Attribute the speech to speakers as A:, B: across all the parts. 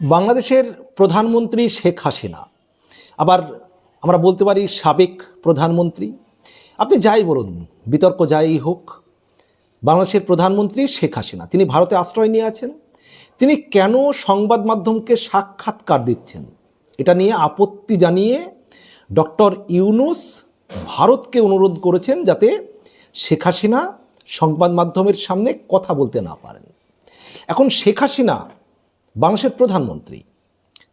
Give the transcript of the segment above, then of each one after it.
A: বাংলাদেশের প্রধানমন্ত্রী শেখ হাসিনা, আবার আমরা বলতে পারি সাবেক প্রধানমন্ত্রী। আপনি যাই বলুন, বিতর্ক যাই হোক, বাংলাদেশের প্রধানমন্ত্রী শেখ হাসিনা, তিনি ভারতে আশ্রয় নিয়ে আছেন। তিনি কেন সংবাদ মাধ্যমকে সাক্ষাৎকার দিচ্ছেন? এটা নিয়ে আপত্তি জানিয়ে ডক্টর ইউনুস ভারতকে অনুরোধ করেছেন যাতে শেখ হাসিনা সংবাদ মাধ্যমের সামনে কথা বলতে না পারেন। এখন শেখ হাসিনা বাংলাদেশের প্রধানমন্ত্রী।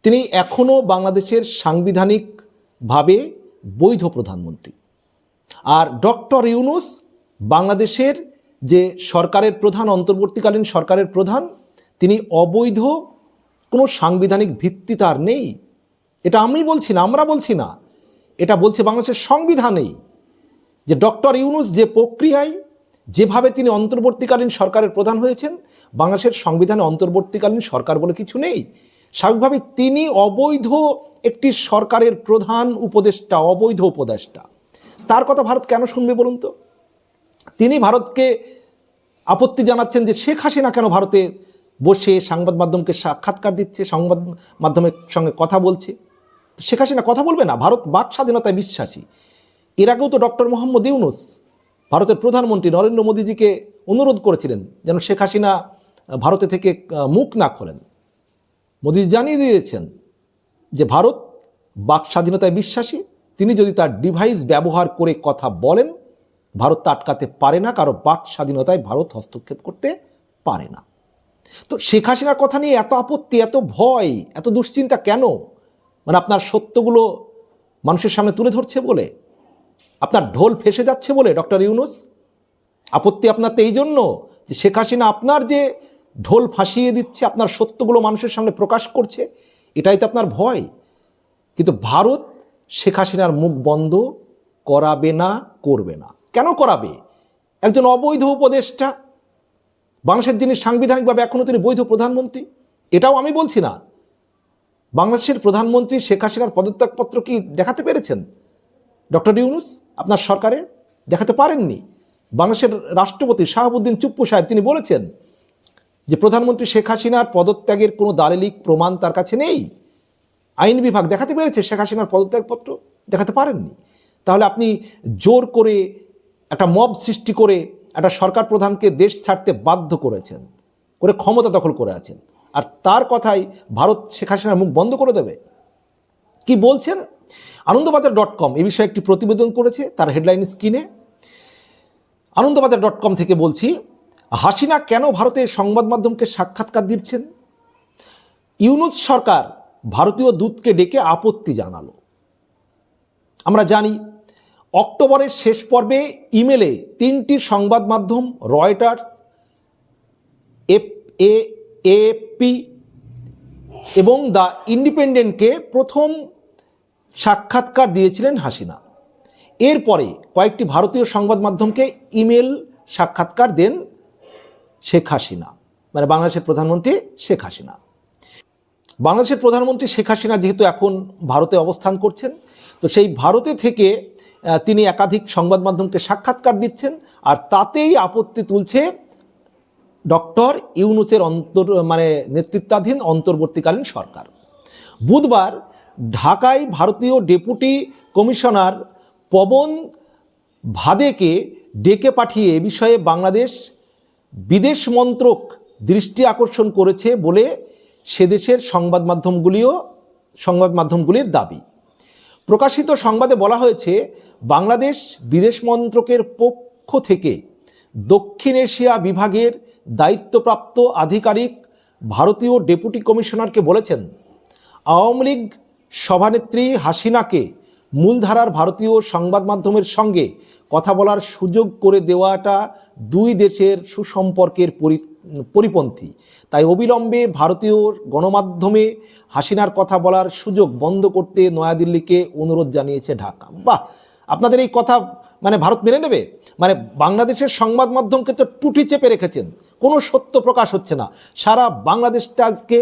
A: তিনি এখনও বাংলাদেশের সাংবিধানিকভাবে বৈধ প্রধানমন্ত্রী। আর ডক্টর ইউনুস বাংলাদেশের যে সরকারের প্রধান, অন্তর্বর্তীকালীন সরকারের প্রধান, তিনি অবৈধ কোনো সাংবিধানিক ভিত্তি তার নেই। এটা আমি বলছি না, আমরা বলছি না। এটা বলছে বাংলাদেশের সংবিধানেই যে ডক্টর ইউনুস যে প্রক্রিয়ায় যেভাবে তিনি অন্তর্বর্তীকালীন সরকারের প্রধান হয়েছেন, বাংলাদেশের সংবিধানে অন্তর্বর্তীকালীন সরকার বলে কিছু নেই। স্বাভাবিকভাবে তিনি অবৈধ একটি সরকারের প্রধান উপদেষ্টা, অবৈধ উপদেষ্টা। তার কথা ভারত কেন শুনবে বলুন তো? তিনি ভারতকে আপত্তি জানাচ্ছেন যে শেখ হাসিনা কেন ভারতে বসে সংবাদ মাধ্যমকে সাক্ষাৎকার দিচ্ছে, সংবাদ মাধ্যমের সঙ্গে কথা বলছে? শেখ হাসিনা কথা বলবে না, ভারত বাক স্বাধীনতায় বিশ্বাসী। এর আগেও তো ডক্টর মোহাম্মদ ইউনুস ভারতের প্রধানমন্ত্রী নরেন্দ্র মোদীজিকে অনুরোধ করেছিলেন যেন শেখ হাসিনা ভারতে থেকে মুখ না খোলেন। মোদী জানিয়ে দিয়েছেন যে ভারত বাক স্বাধীনতায় বিশ্বাসী। তিনি যদি তার ডিভাইস ব্যবহার করে কথা বলেন, ভারত তা আটকাতে পারে না। কারও বাক স্বাধীনতায় ভারত হস্তক্ষেপ করতে পারে না। তো শেখ হাসিনার কথা নিয়ে এত আপত্তি, এত ভয়, এত দুশ্চিন্তা কেন? মানে আপনার সত্যগুলো মানুষের সামনে তুলে ধরছে বলে? আপনার ঢোল ফেসে যাচ্ছে বলে, ডক্টর ইউনুস? আপত্তি আপনার এই জন্য যে শেখ হাসিনা আপনার যে ঢোল ফাঁসিয়ে দিচ্ছে, আপনার সত্যগুলো মানুষের সামনে প্রকাশ করছে, এটাই তো আপনার ভয়। কিন্তু ভারত শেখ হাসিনার মুখ বন্ধ করাবে না, করবে না। কেন করাবে? একজন অবৈধ উপদেষ্টা, বাংলাদেশের যিনি সাংবিধানিকভাবে এখনও তিনি বৈধ প্রধানমন্ত্রী, এটাও আমি বলছি না। বাংলাদেশের প্রধানমন্ত্রী শেখ হাসিনার পদত্যাগপত্র কি দেখাতে পেরেছেন? ডক্টর ইউনুস, আপনার সরকারে দেখাতে পারেননি। বাংলাদেশের রাষ্ট্রপতি শাহাবুদ্দিন চুপ্পু সাহেব, তিনি বলেছেন যে প্রধানমন্ত্রী শেখ হাসিনার পদত্যাগের কোনো দালিলিক প্রমাণ তার কাছে নেই। আইন বিভাগ দেখাতে পেরেছে শেখ হাসিনার পদত্যাগপত্র, দেখাতে পারেননি। তাহলে আপনি জোর করে একটা মব সৃষ্টি করে একটা সরকার প্রধানকে দেশ ছাড়তে বাধ্য করেছেন, করে ক্ষমতা দখল করে আছেন, আর তার কথাই ভারত শেখ হাসিনার মুখ বন্ধ করে দেবে। কি বলছেন? আনন্দবাজার ডট কম এ বিষয়ে একটি প্রতিবেদন করেছে, তার হেডলাইন স্ক্রিনে আনন্দবাজার ডট কম থেকে বলছি, হাসিনা কেন ভারতে সংবাদ মাধ্যমকে সাক্ষাৎকার দিচ্ছেন? ইউনুস সরকার ভারতীয় দূতকে ডেকে আপত্তি জানালো। আমরা জানি, অক্টোবরের শেষ পর্বে ইমেলে তিনটি সংবাদ মাধ্যম, রয়টার্স এফ এ এপি এবং দ্য ইন্ডিপেন্ডেন্টকে প্রথম সাক্ষাৎকার দিয়েছিলেন হাসিনা। এরপরে কয়েকটি ভারতীয় সংবাদ মাধ্যমকে ইমেল সাক্ষাৎকার দেন শেখ হাসিনা মানে বাংলাদেশের প্রধানমন্ত্রী শেখ হাসিনা। বাংলাদেশের প্রধানমন্ত্রী শেখ হাসিনা যেহেতু এখন ভারতে অবস্থান করছেন, তো সেই ভারতে থেকে তিনি একাধিক সংবাদ মাধ্যমকে সাক্ষাৎকার দিচ্ছেন আর তাতেই আপত্তি তুলছে ডক্টর ইউনুসের অন্তর মানে নেতৃত্বাধীন অন্তর্বর্তীকালীন সরকার। বুধবার ঢাকায় ভারতীয় ডেপুটি কমিশনার পবন ভাদেকে ডেকে পাঠিয়ে এ বিষয়ে বাংলাদেশ বিদেশ মন্ত্রক দৃষ্টি আকর্ষণ করেছে বলে সে দেশের সংবাদ মাধ্যমগুলিও, সংবাদ মাধ্যমগুলির দাবি। প্রকাশিত সংবাদে বলা হয়েছে, বাংলাদেশ বিদেশ মন্ত্রকের পক্ষ থেকে দক্ষিণ এশিয়া বিভাগের দায়িত্বপ্রাপ্ত আধিকারিক ভারতীয় ডেপুটি কমিশনারকে বলেছেন, আওয়ামী লীগ সভানেত্রী হাসিনাকে মূলধারার ভারতীয় সংবাদ মাধ্যমের সঙ্গে কথা বলার সুযোগ করে দেওয়াটা দুই দেশের সুসম্পর্কের পরি- পরিপন্থী। তাই অবিলম্বে ভারতীয় গণমাধ্যমে হাসিনার কথা বলার সুযোগ বন্ধ করতে নয়াদিল্লিকে অনুরোধ জানিয়েছে ঢাকা। বাহ! আপনাদের এই কথা মানে ভারত মেনে নেবে? মানে বাংলাদেশের সংবাদ মাধ্যমকে তো টুটি চেপে রেখেছেন। কোনো সত্য প্রকাশ হচ্ছে না। সারা বাংলাদেশটা আজকে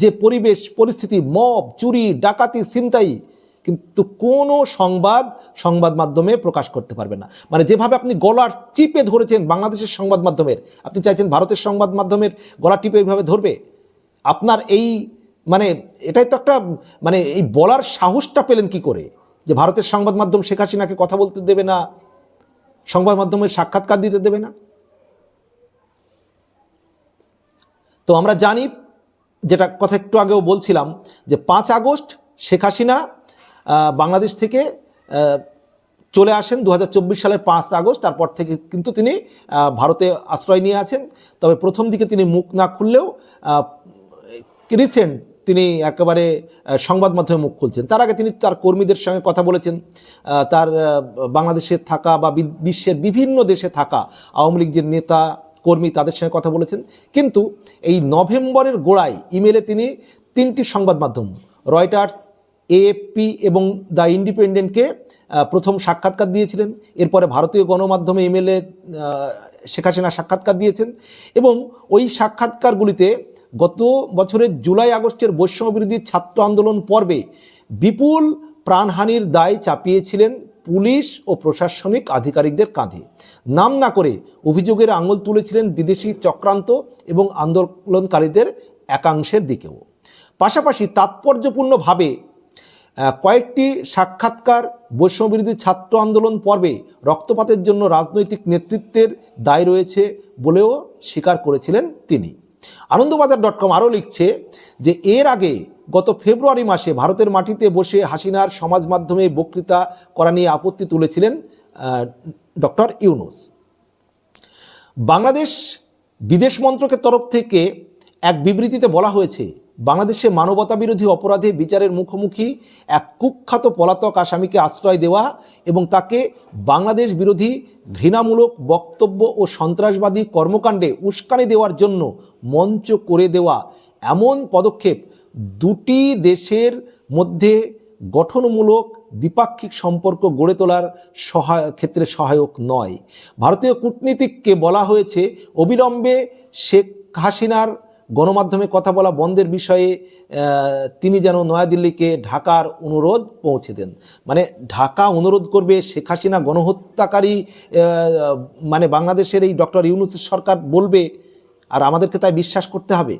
A: যে পরিবেশ, পরিস্থিতি, মব, চুরি, ডাকাতি, ছিনতাই, কিন্তু কোনো সংবাদ সংবাদ মাধ্যমে প্রকাশ করতে পারবে না। মানে যেভাবে আপনি গলার চিপে ধরেছেন বাংলাদেশের সংবাদ মাধ্যমের, আপনি চাইছেন ভারতের সংবাদ মাধ্যমের গলা টিপে এইভাবে ধরবে? আপনার এই মানে এটাই তো একটা মানে এই বলার সাহসটা পেলেন কি করে? যে ভারতের সংবাদ মাধ্যম শেখ হাসিনাকে কথা বলতে দেবে না। সংবাদ মাধ্যমের সাক্ষাৎকার দিতে দেবে না। তো আমরা জানি যেটা কথা একটু আগেও বলছিলাম যে পাঁচ আগস্ট শেখ হাসিনা বাংলাদেশ থেকে চলে আসেন দু হাজার চব্বিশ সালের পাঁচ আগস্ট। তারপর থেকে কিন্তু তিনি ভারতে আশ্রয় নিয়ে আছেন। তবে প্রথম দিকে তিনি মুখ না খুললেও রিসেন্ট তিনি একেবারে সংবাদ মাধ্যমে মুখ খুলছেন। তার আগে তিনি তার কর্মীদের সঙ্গে কথা বলেছেন। তার বাংলাদেশে থাকা বা বিশ্বের বিভিন্ন দেশে থাকা আওয়ামী লীগ যে নেতা, কর্মী তাদের সঙ্গে কথা বলেছেন। কিন্তু এই নভেম্বরের গোড়ায় ইমেলে তিনি তিনটি সংবাদ মাধ্যম, রয়টার্স, এএফপি এবং দ্য ইন্ডিপেন্ডেন্টকে প্রথম সাক্ষাৎকার দিয়েছিলেন। এরপরে ভারতীয় গণমাধ্যমে ইমেলে শেখ হাসিনা সাক্ষাৎকার দিয়েছেন। এবং ওই সাক্ষাৎকারগুলিতে গত বছরের জুলাই আগস্টের বৈষম্য বিরোধী ছাত্র আন্দোলন পর্বে বিপুল প্রাণহানির দায় চাপিয়েছিলেন পুলিশ ও প্রশাসনিক আধিকারিকদের কাঁধে। নাম না করে অভিযোগের আঙুল তুলেছিলেন বিদেশি চক্রান্ত এবং আন্দোলনকারীদের একাংশের দিকেও। পাশাপাশি তাৎপর্যপূর্ণভাবে কয়েকটি সাক্ষাৎকার বৈষম্যবিরোধী ছাত্র আন্দোলন পর্বে রক্তপাতের জন্য রাজনৈতিক নেতৃত্বের দায় রয়েছে বলেও স্বীকার করেছিলেন তিনি। আনন্দবাজার ডট কম আরও লিখছে যে, এর আগে গত ফেব্রুয়ারি মাসে ভারতের মাটিতে বসে হাসিনার সমাজ মাধ্যমে বক্তৃতা করা নিয়ে আপত্তি তুলেছিলেন ডক্টর ইউনুস। বাংলাদেশ বিদেশ মন্ত্রকের তরফ থেকে এক বিবৃতিতে বলা হয়েছে বাংলাদেশে মানবতা বিরোধী অপরাধে বিচারের মুখোমুখি এক কুখ্যাত পলাতক আসামিকে আশ্রয় দেওয়া এবং তাকে বাংলাদেশ বিরোধী ঘৃণামূলক বক্তব্য ও সন্ত্রাসবাদী কর্মকাণ্ডে উস্কানি দেওয়ার জন্য মঞ্চ করে দেওয়া এমন পদক্ষেপ দুটি দেশের মধ্যে গঠনমূলক দ্বিপাক্ষিক সম্পর্ক গড়ে তোলার সহায়, ক্ষেত্রে সহায়ক নয়। ভারতীয় কূটনীতিককে বলা হয়েছে, অবিলম্বে শেখ হাসিনার গণমাধ্যমে কথা বলা বন্ধের বিষয়ে তিনি যেন নয়াদিল্লিকে ঢাকার অনুরোধ পৌঁছে দেন। মানে ঢাকা অনুরোধ করবে শেখ হাসিনা গণহত্যাকারী মানে বাংলাদেশের এই ডক্টর ইউনুসের সরকার বলবে, আর আমাদেরকে তাই বিশ্বাস করতে হবে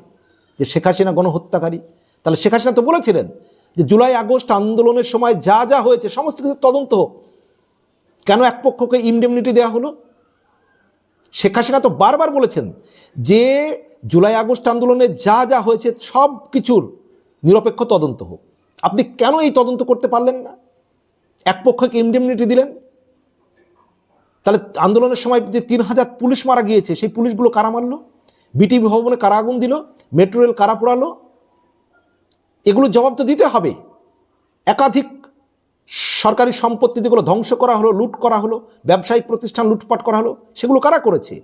A: যে শেখ হাসিনা গণহত্যাকারী। তাহলে শেখ হাসিনা তো বলেছিলেন যে জুলাই আগস্ট আন্দোলনের সময় যা যা হয়েছে, সমস্ত কিছু তদন্ত হোক। কেন এক পক্ষকে ইমডেমনিটি দেওয়া হলো? শেখ হাসিনা তো বারবার বলেছেন যে জুলাই আগস্ট আন্দোলনে যা যা হয়েছে সব কিছুর নিরপেক্ষ তদন্ত হোক। আপনি কেন এই তদন্ত করতে পারলেন না? এক পক্ষকে ইমডেমনিটি দিলেন? তাহলে আন্দোলনের সময় যে তিন হাজার পুলিশ মারা গিয়েছে, সেই পুলিশগুলো কারা মারলো? বিটিভি ভবনে কারা আগুন দিল? মেট্রো রেল কারা পোড়ালো? এগুলো জবাব তো দিতে হবে। একাধিক সরকারি সম্পত্তি যেগুলো ধ্বংস করা হলো, লুট করা হলো, ব্যবসায়িক প্রতিষ্ঠান লুটপাট করা হলো, সেগুলো কারা করেছে?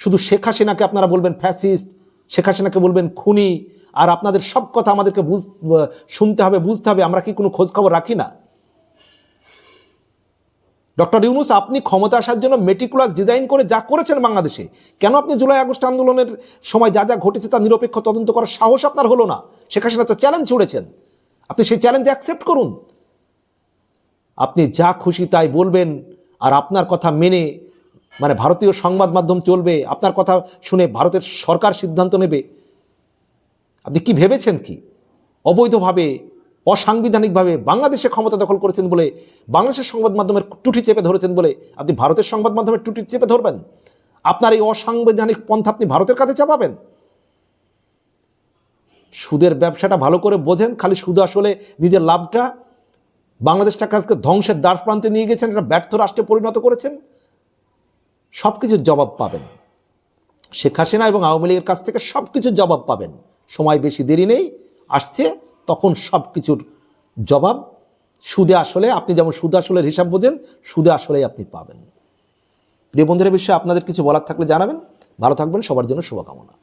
A: শুধু শেখ হাসিনাকে আপনারা বলবেন ফ্যাসিস্ট শেখ হাসিনাকে বলবেন খুনি, আর আপনাদের সব কথা আমাদেরকে বুঝ, শুনতে হবে, বুঝতে হবে, আমরা কি কোনো খোঁজ খবর রাখি না? ডক্টর ইউনুস, আপনি ক্ষমতা আসার জন্য মেটিকুলাস ডিজাইন করে যা করেছেন বাংলাদেশে, কেন আপনি জুলাই আগস্ট আন্দোলনের সময় যা যা ঘটেছে তা নিরপেক্ষ তদন্ত করার সাহস আপনার হলো না? শেখ হাসিনা তো চ্যালেঞ্জ ছুড়েছেন আপনি সেই চ্যালেঞ্জ অ্যাকসেপ্ট করুন। আপনি যা খুশি তাই বলবেন আর আপনার কথা মেনে মানে ভারতীয় সংবাদ মাধ্যম চলবে, আপনার কথা শুনে ভারতের সরকার সিদ্ধান্ত নেবে। আপনি কি ভেবেছেন কি? অবৈধভাবে, অসাংবিধানিকভাবে বাংলাদেশে ক্ষমতা দখল করেছেন বলে, বাংলাদেশের সংবাদ মাধ্যমের টুটি চেপে ধরেছেন বলে আপনি ভারতের সংবাদ মাধ্যমের টুটি চেপে ধরবেন? আপনার এই অসাংবিধানিক পন্থা আপনি ভারতের কাছে চাপাবেন? সুদের ব্যবসাটা ভালো করে বোঝেন, খালি সুদ আসলে নিজের লাভটা বাংলাদেশটাকে আজকে ধ্বংসের দ্বার প্রান্তে নিয়ে গেছেন একটা ব্যর্থ রাষ্ট্রে পরিণত করেছেন। সব কিছুর জবাব পাবেন। শেখ হাসিনা এবং আওয়ামী লীগের কাছ থেকে সব কিছুর জবাব পাবেন। সময় বেশি দেরি নেই, আসছে, তখন সব কিছুর জবাব। সুদে আসলে আপনি যেমন সুদে আসলের হিসাব বোঝেন, সুদে আসলেই আপনি পাবেন। প্রিয় বন্ধুদের বিষয়ে আপনাদের কিছু বলার থাকলে জানাবেন। ভালো থাকবেন, সবার জন্য শুভকামনা।